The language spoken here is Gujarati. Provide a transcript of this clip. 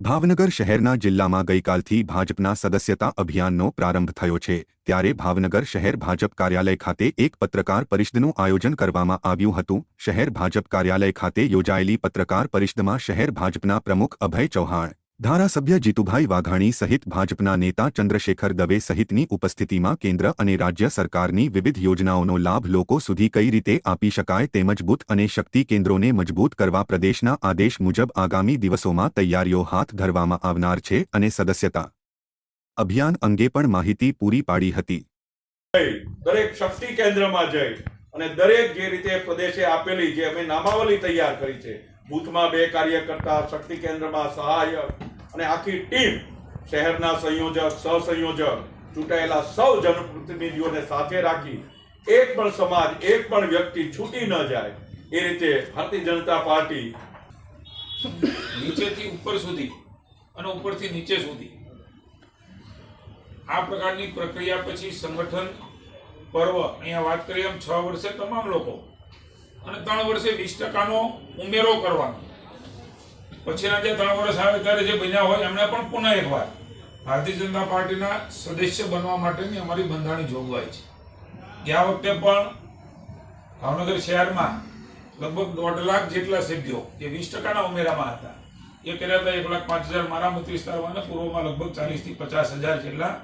ભાવનગર શહેરના જિલ્લામાં ગઈકાલથી ભાજપના સદસ્યતા અભિયાનનો પ્રારંભ થયો છે, ત્યારે ભાવનગર શહેર ભાજપ કાર્યાલય ખાતે એક પત્રકાર પરિષદનું આયોજન કરવામાં આવ્યું હતું. શહેર ભાજપ કાર્યાલય ખાતે યોજાયેલી પત્રકાર પરિષદમાં શહેર ભાજપના પ્રમુખ અભય ચૌહાણ ધારાસભ્ય જીતુભાઈ વાઘાણી સહિત ભાજપના નેતા ચંદ્રશેખર દવે સહિતની ઉપસ્થિતિમાં કેન્દ્ર અને રાજ્ય સરકારની વિવિધ યોજનાઓનો લાભ લોકો સુધી કઈ રીતે આપી શકાય તેમજ બુથ અને શક્તિ કેન્દ્રોને મજબૂત કરવા પ્રદેશના આદેશ મુજબ આગામી દિવસોમાં તૈયારીઓ હાથ ધરવામાં આવનાર છે અને સદસ્યતા અભિયાન અંગે પણ માહિતી પૂરી પાડી હતી. દરેક શક્તિ કેન્દ્રમાં જઈ અને દરેક જે રીતે પ્રદેશે આપેલી જે અમે નામાવલી તૈયાર કરી છે, બૂથમાં બે કાર્યકર્તા શક્તિ કેન્દ્રમાં સહાયક અને આખી ટીમ શહેરના સંયોજક, સહસંયોજક, ચૂંટાયેલા સૌ જનપ્રતિનિધિઓને સાથે રાખી એક પણ સમાજ, એક પણ વ્યક્તિ છૂટી ન જાય. એ રીતે ભારતીય જનતા પાર્ટી નીચેથી ઉપર સુધી અને ઉપરથી નીચે સુધી આ પ્રકારની પ્રક્રિયા પછી સંગઠન, પર્વ, અહીંયા વાત કરીએ એમ છ વર્ષે તમામ લોકો અને ત્રણ વર્ષે વીસ ટકાનો ઉમેરો કરવાનો. પછીના જે ત્રણ વર્ષ આવે ત્યારે જે બન્યા હોય, એમણે પણ પુનઃ એકવાર ભારતીય જનતા પાર્ટીના સદસ્ય બનવા માટેની અમારી બંધારણની જોગવાઈ છે. ગયા વખતે પણ ભાવનગર શહેરમાં લગભગ દોઢ લાખ જેટલા સભ્યો, જે વીસ ટકાના ઉમેરામાં હતા, એ કર્યા હતા એક લાખ પાંચ હજાર મારા મત વિસ્તારમાં પૂર્વમાં લગભગ ચાલીસથી પચાસ હજાર જેટલા